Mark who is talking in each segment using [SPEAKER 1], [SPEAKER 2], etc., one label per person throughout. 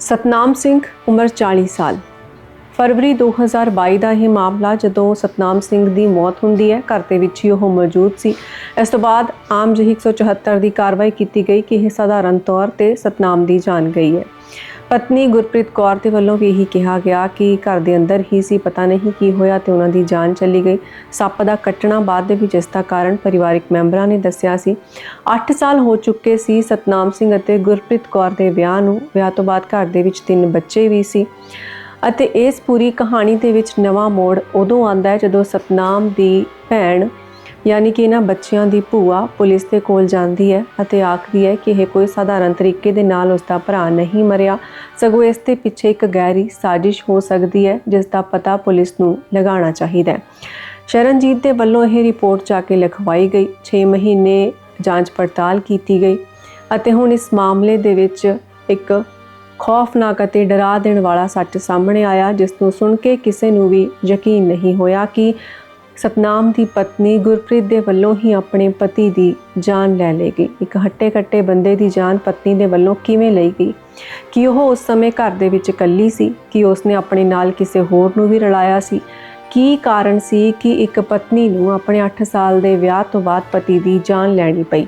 [SPEAKER 1] ਸਤਨਾਮ ਸਿੰਘ, ਉਮਰ 40 ਸਾਲ। ਫਰਵਰੀ 2022 ਦਾ ਇਹ ਮਾਮਲਾ ਜਦੋਂ ਸਤਨਾਮ ਸਿੰਘ ਦੀ ਮੌਤ ਹੁੰਦੀ ਹੈ, ਘਰ ਦੇ ਵਿੱਚ ਹੀ ਉਹ ਮੌਜੂਦ ਸੀ। ਇਸ ਤੋਂ ਬਾਅਦ ਆਮ ਜਿਹੀ 174 ਦੀ ਕਾਰਵਾਈ ਕੀਤੀ ਗਈ ਕਿ ਇਹ ਸਧਾਰਨ ਤੌਰ ਤੇ ਸਤਨਾਮ ਦੀ ਜਾਨ ਗਈ ਹੈ। ਪਤਨੀ ਗੁਰਪ੍ਰੀਤ ਕੌਰ ਦੇ ਵੱਲੋਂ ਵੀ ਇਹੀ ਕਿਹਾ ਗਿਆ ਕਿ ਘਰ ਦੇ ਅੰਦਰ ਹੀ ਸੀ, ਪਤਾ ਨਹੀਂ ਕੀ ਹੋਇਆ ਤੇ ਉਹਨਾਂ ਦੀ ਜਾਨ ਚਲੀ ਗਈ। ਸੱਪ ਦਾ ਕੱਟਣਾ ਬਾਅਦ ਦੇ ਵਿੱਚ ਇਸ ਦਾ ਕਾਰਨ ਪਰਿਵਾਰਿਕ ਮੈਂਬਰਾਂ ਨੇ ਦੱਸਿਆ ਸੀ। 8 ਸਾਲ ਹੋ ਚੁੱਕੇ ਸੀ ਸਤਨਾਮ ਸਿੰਘ ਅਤੇ ਗੁਰਪ੍ਰੀਤ ਕੌਰ ਦੇ ਵਿਆਹ ਨੂੰ। ਵਿਆਹ ਤੋਂ ਬਾਅਦ ਘਰ ਦੇ ਵਿੱਚ ਤਿੰਨ ਬੱਚੇ ਵੀ ਸੀ ਅਤੇ ਇਸ ਪੂਰੀ ਕਹਾਣੀ ਦੇ ਵਿੱਚ ਨਵਾਂ ਮੋੜ ਉਦੋਂ ਆਉਂਦਾ ਹੈ ਜਦੋਂ ਸਤਨਾਮ ਦੀ ਭੈਣ ਯਾਨੀ ਕਿ ਇਹਨਾਂ ਬੱਚਿਆਂ ਦੀ ਭੂਆ ਪੁਲਿਸ ਦੇ ਕੋਲ ਜਾਂਦੀ ਹੈ ਅਤੇ ਆਖਦੀ ਹੈ ਕਿ ਇਹ ਕੋਈ ਸਾਧਾਰਨ ਤਰੀਕੇ ਦੇ ਨਾਲ ਉਸ ਦਾ ਭਰਾ ਨਹੀਂ ਮਰਿਆ। ਸਗੋਂ ਇਸ ਦੇ ਪਿੱਛੇ ਇੱਕ ਗਹਿਰੀ ਸਾਜ਼ਿਸ਼ ਹੋ ਸਕਦੀ ਹੈ, ਜਿਸ ਦਾ ਪਤਾ ਪੁਲਿਸ ਨੂੰ ਲਗਾਉਣਾ ਚਾਹੀਦਾ ਹੈ। ਸ਼ਰਨਜੀਤ ਦੇ ਵੱਲੋਂ ਇਹ ਰਿਪੋਰਟ ਜਾ ਕੇ ਲਿਖਵਾਈ ਗਈ। 6 ਮਹੀਨੇ ਜਾਂਚ ਪੜਤਾਲ ਕੀਤੀ ਗਈ ਅਤੇ ਹੁਣ ਇਸ ਮਾਮਲੇ ਦੇ ਵਿੱਚ ਇੱਕ ਖੌਫਨਾਕ ਅਤੇ ਡਰਾ ਦੇਣ ਵਾਲਾ ਸੱਚ ਸਾਹਮਣੇ ਆਇਆ, ਜਿਸ ਨੂੰ ਸੁਣ ਕੇ ਕਿਸੇ ਨੂੰ ਵੀ ਯਕੀਨ ਨਹੀਂ ਹੋਇਆ ਕਿ ਸਤਨਾਮ ਦੀ ਪਤਨੀ ਗੁਰਪ੍ਰੀਤ ਦੇ ਵੱਲੋਂ ਹੀ ਆਪਣੇ ਪਤੀ ਦੀ ਜਾਨ ਲੈ ਲਈ ਗਈ। ਇੱਕ ਹੱਟੇ-ਕੱਟੇ ਬੰਦੇ ਦੀ ਜਾਨ ਪਤਨੀ ਦੇ ਵੱਲੋਂ ਕਿਵੇਂ ਲਈ ਗਈ? ਕਿ ਉਹ ਉਸ ਸਮੇਂ ਘਰ ਦੇ ਵਿੱਚ ਇਕੱਲੀ ਸੀ? ਕਿ ਉਸਨੇ ਆਪਣੇ ਨਾਲ ਕਿਸੇ ਹੋਰ ਨੂੰ ਵੀ ਰਲਾਇਆ ਸੀ? ਕੀ ਕਾਰਨ ਸੀ ਕਿ ਇੱਕ ਪਤਨੀ ਨੂੰ ਆਪਣੇ 8 ਸਾਲ ਦੇ ਵਿਆਹ ਤੋਂ ਬਾਅਦ ਪਤੀ ਦੀ ਜਾਨ ਲੈਣੀ ਪਈ?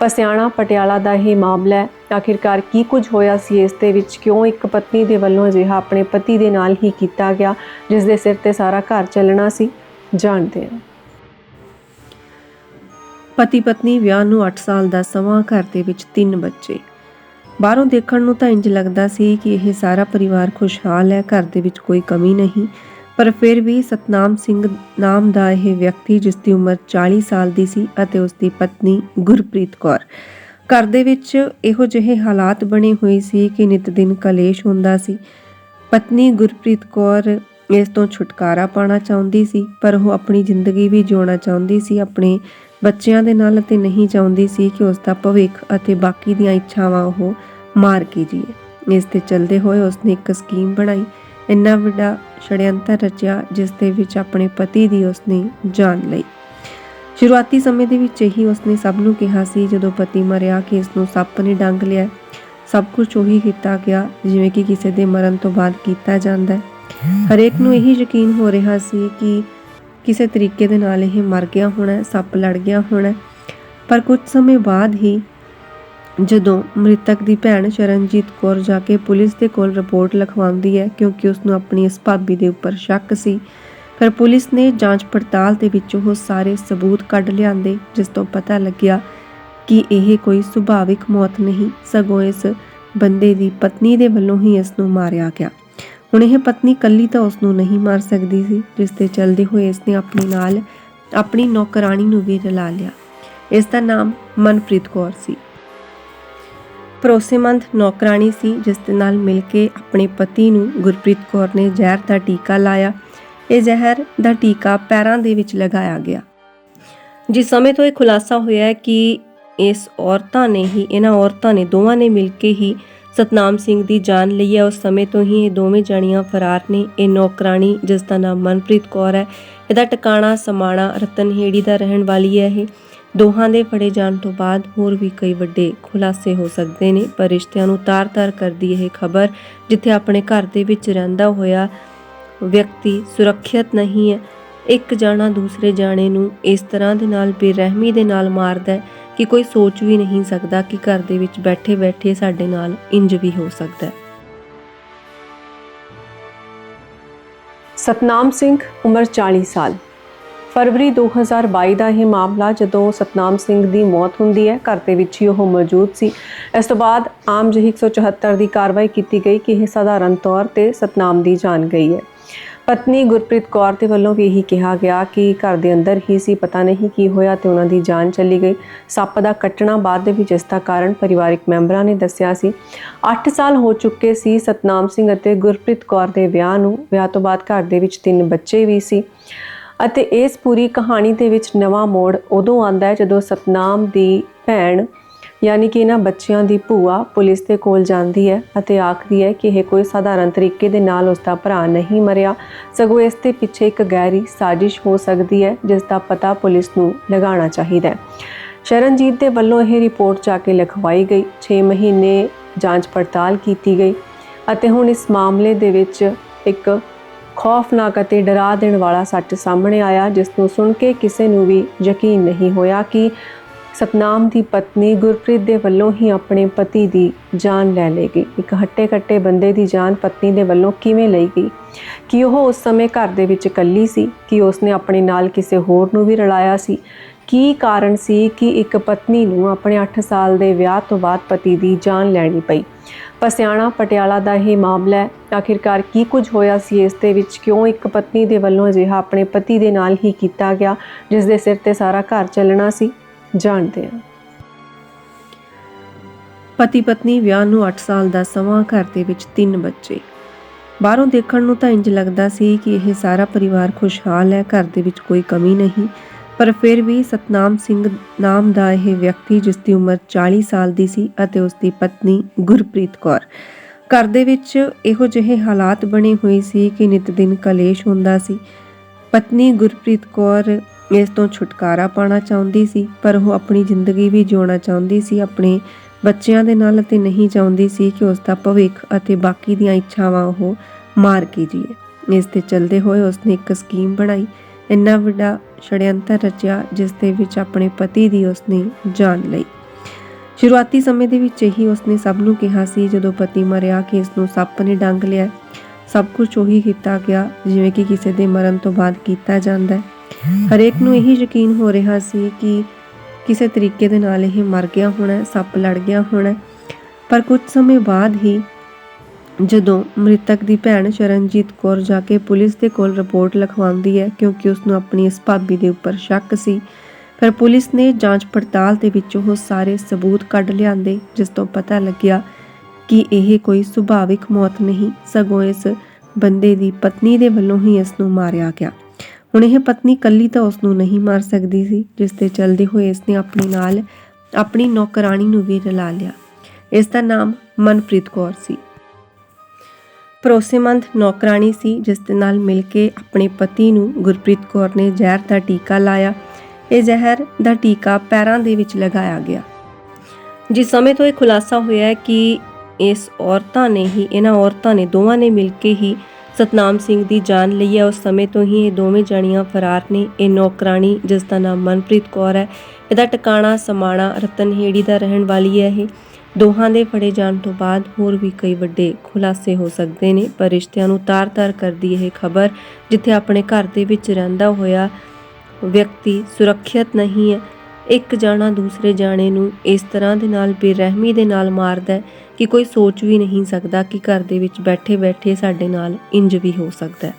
[SPEAKER 1] ਪਸਿਆਣਾ ਪਟਿਆਲਾ ਦਾ ਇਹ ਮਾਮਲਾ ਹੈ। ਆਖਿਰਕਾਰ ਕੀ ਕੁਝ ਹੋਇਆ ਸੀ? ਇਸ ਦੇ ਵਿੱਚ ਕਿਉਂ ਇੱਕ ਪਤਨੀ ਦੇ ਵੱਲੋਂ ਅਜਿਹਾ ਆਪਣੇ ਪਤੀ ਦੇ ਨਾਲ ਹੀ ਕੀਤਾ ਗਿਆ, ਜਿਸ ਦੇ ਸਿਰ ਤੇ ਸਾਰਾ ਘਰ ਚੱਲਣਾ ਸੀ? ਜਾਣਦੇ ਹਾਂ ਪਤੀ ਪਤਨੀ ਵਿਆਹ ਨੂੰ 8 ਸਾਲ ਦਾ ਸਮਾਂ ਘਰ ਦੇ ਵਿੱਚ ਤਿੰਨ ਬੱਚੇ। ਬਾਹਰੋਂ ਦੇਖਣ ਨੂੰ ਤਾਂ ਇੰਜ ਲੱਗਦਾ ਸੀ ਕਿ ਇਹ ਸਾਰਾ ਪਰਿਵਾਰ ਖੁਸ਼ਹਾਲ ਹੈ, ਘਰ ਦੇ ਵਿੱਚ ਕੋਈ ਕਮੀ ਨਹੀਂ। ਪਰ ਫਿਰ ਵੀ ਸਤਨਾਮ ਸਿੰਘ ਨਾਮ ਦਾ ਇਹ ਵਿਅਕਤੀ ਜਿਸ ਦੀ ਉਮਰ 40 ਸਾਲ ਦੀ ਸੀ ਅਤੇ ਉਸ ਦੀ ਪਤਨੀ ਗੁਰਪ੍ਰੀਤ ਕੌਰ। ਘਰ ਦੇ ਵਿੱਚ ਇਹੋ ਜਿਹੇ ਹਾਲਾਤ ਬਣੇ ਹੋਏ ਸੀ ਕਿ ਨਿਤ ਦਿਨ ਕਲੇਸ਼ ਹੁੰਦਾ ਸੀ। ਪਤਨੀ ਗੁਰਪ੍ਰੀਤ ਕੌਰ ਇਸ ਤੋਂ ਛੁਟਕਾਰਾ ਪਾਣਾ ਚਾਹੁੰਦੀ ਸੀ, ਪਰ ਉਹ ਆਪਣੀ ਜ਼ਿੰਦਗੀ ਵੀ ਜਿਉਣਾ ਚਾਹੁੰਦੀ ਸੀ, ਆਪਣੇ ਬੱਚਿਆਂ ਦੇ ਨਾਲ ਅਤੇ ਨਹੀਂ ਚਾਹੁੰਦੀ ਸੀ ਕਿ ਉਸ ਦਾ ਭਵਿੱਖ ਅਤੇ ਬਾਕੀ ਦੀਆਂ ਇੱਛਾਵਾਂ ਉਹ ਮਾਰ ਕੇ ਜੀਏ। ਇਸ ਤੇ ਚੱਲਦੇ ਹੋਏ ਉਸਨੇ ਇੱਕ ਸਕੀਮ ਬਣਾਈ। ਇੰਨਾ ਵੱਡਾ ਛੜਯੰਤਰ ਰਚਿਆ, ਜਿਸ ਦੇ ਵਿੱਚ ਆਪਣੇ ਪਤੀ ਦੀ ਉਸਨੇ ਜਾਨ ਲਈ। ਸ਼ੁਰੂਆਤੀ ਸਮੇਂ ਦੇ ਵਿੱਚ ਹੀ ਉਸਨੇ ਸਭ ਨੂੰ ਕਿਹਾ ਸੀ, ਜਦੋਂ ਪਤੀ ਮਰਿਆ ਕਿ ਇਸ ਨੂੰ ਸੱਪ ਨੇ ਡੰਗ ਲਿਆ। ਸਭ ਕੁਝ ਉਹੀ ਕੀਤਾ ਗਿਆ, ਜਿਵੇਂ ਕਿ ਕਿਸੇ ਦੇ ਮਰਨ ਤੋਂ ਬਾਅਦ ਕੀਤਾ ਜਾਂਦਾ ਹੈ। ਹਰੇਕ ਨੂੰ ਇਹੀ ਯਕੀਨ ਹੋ ਰਿਹਾ ਸੀ ਕਿ ਕਿਸੇ ਤਰੀਕੇ ਦੇ ਨਾਲ ਇਹ ਮਰ ਗਿਆ ਹੋਣਾ, ਸੱਪ ਲੜ ਗਿਆ ਹੋਣਾ। ਪਰ ਕੁਝ ਸਮੇਂ ਬਾਅਦ ਹੀ ਜਦੋਂ ਮ੍ਰਿਤਕ ਦੀ ਭੈਣ ਸ਼ਰਨਜੀਤ ਕੌਰ ਜਾ ਕੇ ਪੁਲਿਸ ਦੇ ਕੋਲ ਰਿਪੋਰਟ ਲਿਖਵਾਉਂਦੀ ਹੈ, ਕਿਉਂਕਿ ਉਸ ਨੂੰ ਆਪਣੀ ਇਸ ਭਾਬੀ ਦੇ ਉੱਪਰ ਸ਼ੱਕ ਸੀ ਪਰ ਪੁਲਿਸ ਨੇ ਜਾਂਚ ਪੜਤਾਲ ਦੇ ਵਿੱਚ ਉਹ ਸਾਰੇ ਸਬੂਤ ਕੱਢ ਲਿਆਂਦੇ, ਜਿਸ ਤੋਂ ਪਤਾ ਲੱਗਿਆ ਕਿ ਇਹ ਕੋਈ ਸੁਭਾਵਿਕ ਮੌਤ ਨਹੀਂ, ਸਗੋਂ ਇਸ ਬੰਦੇ ਦੀ ਪਤਨੀ ਦੇ ਵੱਲੋਂ ਹੀ ਇਸ ਨੂੰ ਮਾਰਿਆ ਗਿਆ। ਹੁਣ ਇਹ ਪਤਨੀ ਕੱਲੀ ਤਾਂ ਉਸ ਨੂੰ ਨਹੀਂ ਮਾਰ ਸਕਦੀ ਸੀ, ਜਿਸ ਤੇ ਚੱਲਦੇ ਹੋਏ ਇਸ ਨੇ ਆਪਣੇ ਨਾਲ ਆਪਣੀ ਨੌਕਰਾਨੀ ਨੂੰ ਵੀ ਰਲਾ ਲਿਆ। ਇਸ ਦਾ ਨਾਮ ਮਨਪ੍ਰੀਤ ਕੌਰ ਸੀ। ਭਰੋਸੇਮੰਦ ਨੌਕਰਾਨੀ ਸੀ, ਜਿਸ ਦੇ ਨਾਲ ਮਿਲ ਕੇ ਆਪਣੇ ਪਤੀ ਨੂੰ ਗੁਰਪ੍ਰੀਤ ਕੌਰ ਨੇ ਜ਼ਹਿਰ ਦਾ ਟੀਕਾ ਲਾਇਆ। ਇਹ ਜ਼ਹਿਰ ਦਾ ਟੀਕਾ ਪੈਰਾਂ ਦੇ ਵਿੱਚ ਲਗਾਇਆ ਗਿਆ। ਜਿਸ ਸਮੇਂ ਤੋਂ ਇਹ ਖੁਲਾਸਾ ਹੋਇਆ ਕਿ ਇਸ ਔਰਤਾਂ ਨੇ ਹੀ, ਇਹਨਾਂ ਔਰਤਾਂ ਨੇ ਦੋਵਾਂ ਨੇ ਮਿਲ ਕੇ ਹੀ ਸਤਨਾਮ ਸਿੰਘ ਦੀ ਜਾਨ ਲਈ ਹੈ। ਉਸ ਸਮੇਂ ਤੋਂ ਹੀ ਇਹ ਦੋਵੇਂ ਜਣੀਆਂ ਫਰਾਰ ਨੇ। ਇਹ ਨੌਕਰਾਨੀ ਜਿਸ ਦਾ ਨਾਮ ਮਨਪ੍ਰੀਤ ਕੌਰ ਹੈ, ਇਹਦਾ ਟਿਕਾਣਾ ਸਮਾਣਾ ਰਤਨਹੇੜੀ ਦਾ ਰਹਿਣ ਵਾਲੀ ਹੈ ਇਹ। ਦੋਹਾਂ ਦੇ ਫੜੇ ਜਾਣ ਤੋਂ ਬਾਅਦ ਹੋਰ ਵੀ ਕਈ ਵੱਡੇ ਖੁਲਾਸੇ ਹੋ ਸਕਦੇ ਨੇ, ਪਰ ਰਿਸ਼ਤਿਆਂ ਨੂੰ ਤਾਰ-ਤਾਰ ਕਰਦੀ ਇਹ ਖਬਰ, ਜਿੱਥੇ ਆਪਣੇ ਘਰ ਦੇ ਵਿੱਚ ਰਹਿੰਦਾ ਹੋਇਆ ਵਿਅਕਤੀ ਸੁਰੱਖਿਅਤ ਨਹੀਂ ਹੈ। ਇੱਕ ਜਾਣਾ ਦੂਸਰੇ ਜਾਣੇ ਨੂੰ ਇਸ ਤਰ੍ਹਾਂ ਦੇ ਨਾਲ ਬੇਰਹਿਮੀ ਦੇ ਨਾਲ ਮਾਰਦਾ ਹੈ। ਕਿ ਕੋਈ ਸੋਚ ਵੀ ਨਹੀਂ ਸਕਦਾ ਕਿ ਘਰ ਦੇ ਵਿੱਚ ਬੈਠੇ ਬੈਠੇ ਸਾਡੇ ਨਾਲ ਇੰਜ ਵੀ ਹੋ ਸਕਦਾ ਹੈ। ਸਤਨਾਮ ਸਿੰਘ, ਉਮਰ 40 ਸਾਲ। ਫਰਵਰੀ 2022 ਦਾ ਇਹ ਮਾਮਲਾ ਜਦੋਂ ਸਤਨਾਮ ਸਿੰਘ ਦੀ ਮੌਤ ਹੁੰਦੀ ਹੈ, ਘਰ ਦੇ ਵਿੱਚ ਹੀ ਉਹ ਮੌਜੂਦ ਸੀ। ਇਸ ਤੋਂ ਬਾਅਦ ਆਮ ਜਿਹੀ 174 ਦੀ ਕਾਰਵਾਈ ਕੀਤੀ ਗਈ ਕਿ ਇਹ ਸਧਾਰਨ ਤੌਰ ਤੇ ਸਤਨਾਮ ਦੀ ਜਾਨ ਗਈ ਹੈ। ਪਤਨੀ ਗੁਰਪ੍ਰੀਤ ਕੌਰ ਦੇ ਵੱਲੋਂ ਵੀ ਇਹੀ ਕਿਹਾ ਗਿਆ ਕਿ ਘਰ ਦੇ ਅੰਦਰ ਹੀ ਸੀ, ਪਤਾ ਨਹੀਂ ਕੀ ਹੋਇਆ ਤੇ ਉਹਨਾਂ ਦੀ ਜਾਨ ਚਲੀ ਗਈ। ਸੱਪ ਦਾ ਕੱਟਣਾ ਬਾਅਦ ਦੇ ਵਿੱਚ ਜਿਸ ਦਾ ਕਾਰਨ ਪਰਿਵਾਰਿਕ ਮੈਂਬਰਾਂ ਨੇ ਦੱਸਿਆ ਸੀ। 8 ਸਾਲ ਹੋ ਚੁੱਕੇ ਸੀ ਸਤਨਾਮ ਸਿੰਘ ਅਤੇ ਗੁਰਪ੍ਰੀਤ ਕੌਰ ਦੇ ਵਿਆਹ ਨੂੰ। ਵਿਆਹ ਤੋਂ ਬਾਅਦ ਘਰ ਦੇ ਵਿੱਚ ਤਿੰਨ ਬੱਚੇ ਵੀ ਸੀ। ਅਤੇ ਇਸ ਪੂਰੀ ਕਹਾਣੀ ਦੇ ਵਿੱਚ ਨਵਾਂ ਮੋੜ ਉਦੋਂ ਆਉਂਦਾ ਹੈ ਜਦੋਂ ਸਤਨਾਮ ਦੀ ਭੈਣ ਯਾਨੀ ਕਿ ਇਹਨਾਂ ਬੱਚਿਆਂ ਦੀ ਭੂਆ ਪੁਲਿਸ ਦੇ ਕੋਲ ਜਾਂਦੀ ਹੈ ਅਤੇ ਆਖਦੀ ਹੈ ਕਿ ਇਹ ਕੋਈ ਸਾਧਾਰਨ ਤਰੀਕੇ ਦੇ ਨਾਲ ਉਸ ਦਾ ਭਰਾ ਨਹੀਂ ਮਰਿਆ। ਸਗੋਂ ਇਸ ਦੇ ਪਿੱਛੇ ਇੱਕ ਗਹਿਰੀ ਸਾਜ਼ਿਸ਼ ਹੋ ਸਕਦੀ ਹੈ, ਜਿਸ ਦਾ ਪਤਾ ਪੁਲਿਸ ਨੂੰ ਲਗਾਉਣਾ ਚਾਹੀਦਾ ਹੈ। ਸ਼ਰਨਜੀਤ ਦੇ ਵੱਲੋਂ ਇਹ ਰਿਪੋਰਟ ਜਾ ਕੇ ਲਿਖਵਾਈ ਗਈ। 6 ਮਹੀਨੇ ਜਾਂਚ ਪੜਤਾਲ ਕੀਤੀ ਗਈ ਅਤੇ ਹੁਣ ਇਸ ਮਾਮਲੇ ਦੇ ਵਿੱਚ ਇੱਕ ਖੌਫਨਾਕ ਅਤੇ ਡਰਾ ਦੇਣ ਵਾਲਾ ਸੱਚ ਸਾਹਮਣੇ ਆਇਆ, ਜਿਸ ਨੂੰ ਸੁਣ ਕੇ ਕਿਸੇ ਨੂੰ ਵੀ ਯਕੀਨ ਨਹੀਂ ਹੋਇਆ ਕਿ ਸਤਨਾਮ ਦੀ ਪਤਨੀ ਗੁਰਪ੍ਰੀਤ ਦੇ ਵੱਲੋਂ ਹੀ ਆਪਣੇ ਪਤੀ ਦੀ ਜਾਨ ਲੈ ਲਈ ਗਈ। ਇੱਕ ਹੱਟੇ-ਕੱਟੇ ਬੰਦੇ ਦੀ ਜਾਨ ਪਤਨੀ ਦੇ ਵੱਲੋਂ ਕਿਵੇਂ ਲਈ ਗਈ? ਕਿ ਉਹ ਉਸ ਸਮੇਂ ਘਰ ਦੇ ਵਿੱਚ ਇਕੱਲੀ ਸੀ? ਕਿ ਉਸਨੇ ਆਪਣੇ ਨਾਲ ਕਿਸੇ ਹੋਰ ਨੂੰ ਵੀ ਰਲਾਇਆ ਸੀ? ਕੀ ਕਾਰਨ ਸੀ ਕਿ ਇੱਕ ਪਤਨੀ ਨੂੰ ਆਪਣੇ 8 ਸਾਲ ਦੇ ਵਿਆਹ ਤੋਂ ਬਾਅਦ ਪਤੀ ਦੀ ਜਾਨ ਲੈਣੀ ਪਈ? ਪਸਿਆਣਾ ਪਟਿਆਲਾ ਦਾ ਇਹ ਮਾਮਲਾ ਹੈ। ਆਖਿਰਕਾਰ ਕੀ ਕੁਝ ਹੋਇਆ ਸੀ? ਇਸ ਦੇ ਵਿੱਚ ਕਿਉਂ ਇੱਕ ਪਤਨੀ ਦੇ ਵੱਲੋਂ ਅਜਿਹਾ ਆਪਣੇ ਪਤੀ ਦੇ ਨਾਲ ਹੀ ਕੀਤਾ ਗਿਆ, ਜਿਸ ਦੇ ਸਿਰ ਤੇ ਸਾਰਾ ਘਰ ਚੱਲਣਾ ਸੀ? ਜਾਣਦੇ ਹਾਂ। ਪਤੀ ਪਤਨੀ ਵਿਆਹ ਨੂੰ 8 ਸਾਲ ਦਾ ਸਮਾਂ ਘਰ ਦੇ ਵਿੱਚ ਤਿੰਨ ਬੱਚੇ। ਬਾਹਰੋਂ ਦੇਖਣ ਨੂੰ ਤਾਂ ਇੰਜ ਲੱਗਦਾ ਸੀ ਕਿ ਇਹ ਸਾਰਾ ਪਰਿਵਾਰ ਖੁਸ਼ਹਾਲ ਹੈ, ਘਰ ਦੇ ਵਿੱਚ ਕੋਈ ਕਮੀ ਨਹੀਂ। ਪਰ ਫਿਰ ਵੀ ਸਤਨਾਮ ਸਿੰਘ ਨਾਮ ਦਾ ਇਹ ਵਿਅਕਤੀ, ਜਿਸ ਦੀ ਉਮਰ 40 ਸਾਲ ਦੀ ਸੀ ਅਤੇ ਉਸ ਦੀ ਪਤਨੀ ਗੁਰਪ੍ਰੀਤ ਕੌਰ। ਘਰ ਦੇ ਵਿੱਚ ਇਹੋ ਜਿਹੇ ਹਾਲਾਤ ਬਣੇ ਹੋਏ ਸੀ ਕਿ ਨਿਤ ਦਿਨ ਕਲੇਸ਼ ਹੁੰਦਾ ਸੀ। ਪਤਨੀ ਗੁਰਪ੍ਰੀਤ ਕੌਰ ਇਸ ਤੋਂ ਛੁਟਕਾਰਾ ਪਾਣਾ ਚਾਹੁੰਦੀ ਸੀ, ਪਰ ਉਹ ਆਪਣੀ ਜ਼ਿੰਦਗੀ ਵੀ ਜਿਉਣਾ ਚਾਹੁੰਦੀ ਸੀ, ਆਪਣੇ ਬੱਚਿਆਂ ਦੇ ਨਾਲ ਅਤੇ ਨਹੀਂ ਚਾਹੁੰਦੀ ਸੀ ਕਿ ਉਸ ਦਾ ਭਵਿੱਖ ਅਤੇ ਬਾਕੀ ਦੀਆਂ ਇੱਛਾਵਾਂ ਉਹ ਮਾਰ ਕੇ ਜੀਏ। ਇਸ ਤੇ ਚੱਲਦੇ ਹੋਏ ਉਸਨੇ ਇੱਕ ਸਕੀਮ ਬਣਾਈ। ਇੰਨਾ ਵੱਡਾ ਛੜਯੰਤਰ ਰਚਿਆ, ਜਿਸ ਦੇ ਵਿੱਚ ਆਪਣੇ ਪਤੀ ਦੀ ਉਸਨੇ ਜਾਨ ਲਈ। ਸ਼ੁਰੂਆਤੀ ਸਮੇਂ ਦੇ ਵਿੱਚ ਹੀ ਉਸਨੇ ਸਭ ਨੂੰ ਕਿਹਾ ਸੀ, ਜਦੋਂ ਪਤੀ ਮਰਿਆ ਕਿ ਇਸ ਨੂੰ ਸੱਪ ਨੇ ਡੰਗ ਲਿਆ। ਸਭ ਕੁਝ ਉਹੀ ਕੀਤਾ ਗਿਆ, ਜਿਵੇਂ ਕਿ ਕਿਸੇ ਦੇ ਮਰਨ ਤੋਂ ਬਾਅਦ ਕੀਤਾ ਜਾਂਦਾ ਹੈ। ਹਰੇਕ ਨੂੰ ਇਹੀ ਯਕੀਨ ਹੋ ਰਿਹਾ ਸੀ ਕਿ ਕਿਸੇ ਤਰੀਕੇ ਦੇ ਨਾਲ ਇਹ ਮਰ ਗਿਆ ਹੋਣਾ, ਸੱਪ ਲੜ ਗਿਆ ਹੋਣਾ। ਪਰ ਕੁਝ ਸਮੇਂ ਬਾਅਦ ਹੀ ਜਦੋਂ ਮ੍ਰਿਤਕ ਦੀ ਭੈਣ ਸ਼ਰਨਜੀਤ ਕੌਰ ਜਾ ਕੇ ਪੁਲਿਸ ਦੇ ਕੋਲ ਰਿਪੋਰਟ ਲਿਖਵਾਉਂਦੀ ਹੈ, ਕਿਉਂਕਿ ਉਸ ਨੂੰ ਆਪਣੀ ਇਸ ਭਾਬੀ ਦੇ ਉੱਪਰ ਸ਼ੱਕ ਸੀ ਪਰ ਪੁਲਿਸ ਨੇ ਜਾਂਚ ਪੜਤਾਲ ਦੇ ਵਿੱਚ ਉਹ ਸਾਰੇ ਸਬੂਤ ਕੱਢ ਲਿਆਂਦੇ, ਜਿਸ ਤੋਂ ਪਤਾ ਲੱਗਿਆ ਕਿ ਇਹ ਕੋਈ ਸੁਭਾਵਿਕ ਮੌਤ ਨਹੀਂ, ਸਗੋਂ ਇਸ ਬੰਦੇ ਦੀ ਪਤਨੀ ਦੇ ਵੱਲੋਂ ਹੀ ਇਸ ਨੂੰ ਮਾਰਿਆ ਗਿਆ। ਹੁਣ ਇਹ ਪਤਨੀ ਕੱਲੀ ਤਾਂ ਉਸ ਨੂੰ ਨਹੀਂ ਮਾਰ ਸਕਦੀ ਸੀ, ਜਿਸ ਤੇ ਚੱਲਦੇ ਹੋਏ ਇਸ ਨੇ ਆਪਣੇ ਨਾਲ ਆਪਣੀ ਨੌਕਰਾਨੀ ਨੂੰ ਵੀ ਰਲਾ ਲਿਆ। ਇਸ ਦਾ ਨਾਮ ਮਨਪ੍ਰੀਤ ਕੌਰ ਸੀ। ਭਰੋਸੇਮੰਦ ਨੌਕਰਾਨੀ ਸੀ, ਜਿਸ ਦੇ ਨਾਲ ਮਿਲ ਕੇ ਆਪਣੇ ਪਤੀ ਨੂੰ ਗੁਰਪ੍ਰੀਤ ਕੌਰ ਨੇ ਜ਼ਹਿਰ ਦਾ ਟੀਕਾ ਲਾਇਆ। ਇਹ ਜ਼ਹਿਰ ਦਾ ਟੀਕਾ ਪੈਰਾਂ ਦੇ ਵਿੱਚ ਲਗਾਇਆ ਗਿਆ। ਜਿਸ ਸਮੇਂ ਤੋਂ ਇਹ ਖੁਲਾਸਾ ਹੋਇਆ ਕਿ ਇਸ ਔਰਤਾਂ ਨੇ ਹੀ, ਇਹਨਾਂ ਔਰਤਾਂ ਨੇ ਦੋਵਾਂ ਨੇ ਮਿਲ ਕੇ ਹੀ ਸਤਨਾਮ ਸਿੰਘ ਦੀ ਜਾਨ ਲਈ ਹੈ। ਉਸ ਸਮੇਂ ਤੋਂ ਹੀ ਇਹ ਦੋਵੇਂ ਜਣੀਆਂ ਫਰਾਰ ਨੇ। ਇਹ ਨੌਕਰਾਨੀ ਜਿਸ ਦਾ ਨਾਮ ਮਨਪ੍ਰੀਤ ਕੌਰ ਹੈ, ਇਹਦਾ ਟਿਕਾਣਾ ਸਮਾਣਾ ਰਤਨਹੇੜੀ ਦਾ ਰਹਿਣ ਵਾਲੀ ਹੈ ਇਹ। ਦੋਹਾਂ ਦੇ ਫੜੇ ਜਾਣ ਤੋਂ ਬਾਅਦ ਹੋਰ ਵੀ ਕਈ ਵੱਡੇ ਖੁਲਾਸੇ ਹੋ ਸਕਦੇ ਨੇ, ਪਰ ਰਿਸ਼ਤਿਆਂ ਨੂੰ ਤਾਰ-ਤਾਰ ਕਰਦੀ ਇਹ ਖਬਰ, ਜਿੱਥੇ ਆਪਣੇ ਘਰ ਦੇ ਵਿੱਚ ਰਹਿੰਦਾ ਹੋਇਆ ਵਿਅਕਤੀ ਸੁਰੱਖਿਅਤ ਨਹੀਂ ਹੈ। ਇੱਕ ਜਾਣਾ ਦੂਸਰੇ ਜਾਣੇ ਨੂੰ ਇਸ ਤਰ੍ਹਾਂ ਦੇ ਨਾਲ ਬੇਰਹਿਮੀ ਦੇ ਨਾਲ ਮਾਰਦਾ ਕਿ ਕੋਈ ਸੋਚ ਵੀ ਨਹੀਂ ਸਕਦਾ ਕਿ ਘਰ ਦੇ ਵਿੱਚ ਬੈਠੇ-ਬੈਠੇ ਸਾਡੇ ਨਾਲ ਇੰਜ ਵੀ ਹੋ ਸਕਦਾ ਹੈ।